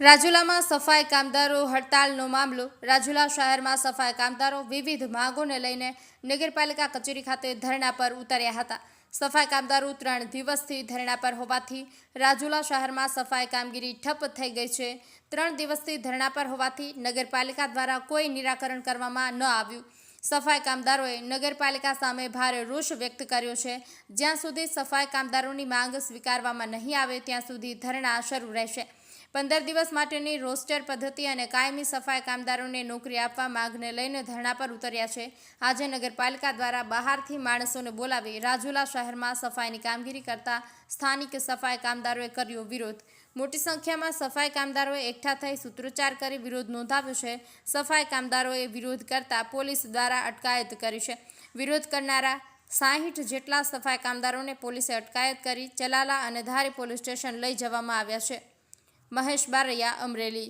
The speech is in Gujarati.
રાજુલામાં સફાઈ કામદારો હડતાલનો મામલો. રાજુલા શહેરમાં સફાઈ કામદારો વિવિધ માંગોને લઈને નગરપાલિકા કચેરી ખાતે ધરણા પર ઉતર્યા હતા. સફાઈ કામદારો ત્રણ દિવસથી ધરણા પર હોવાથી રાજુલા શહેરમાં સફાઈ કામગીરી ઠપ થઈ ગઈ છે. ત્રણ દિવસથી ધરણા પર હોવાથી નગરપાલિકા દ્વારા કોઈ નિરાકરણ કરવામાં ન આવ્યું. સફાઈ કામદારોએ નગરપાલિકા સામે ભારે રોષ વ્યક્ત કર્યો છે. જ્યાં સુધી સફાઈ કામદારોની માંગ સ્વીકારવામાં નહીં આવે, ત્યાં સુધી ધરણા શરૂ રહેશે. પંદર દિવસ માટેની રોસ્ટર પદ્ધતિ અને કાયમી સફાઈ કામદારોને નોકરી આપવા માંગને લઈને ધરણા પર ઉતર્યા છે. આજે નગરપાલિકા દ્વારા બહારથી માણસોને બોલાવી રાજુલા શહેરમાં સફાઈની કામગીરી કરતા સ્થાનિક સફાઈ કામદારોએ કર્યો વિરોધ. મોટી સંખ્યામાં સફાઈ કામદારોએ એકઠા થઈ સૂત્રોચ્ચાર કરી વિરોધ નોંધાવ્યો છે. સફાઈ કામદારોએ વિરોધ કરતા પોલીસ દ્વારા અટકાયત કરી છે. વિરોધ કરનારા સાહીઠ જેટલા સફાઈ કામદારોને પોલીસે અટકાયત કરી ચલાલા અને ધારી પોલીસ સ્ટેશન લઈ જવામાં આવ્યા છે. મહેશ બારૈયા અમરેલી.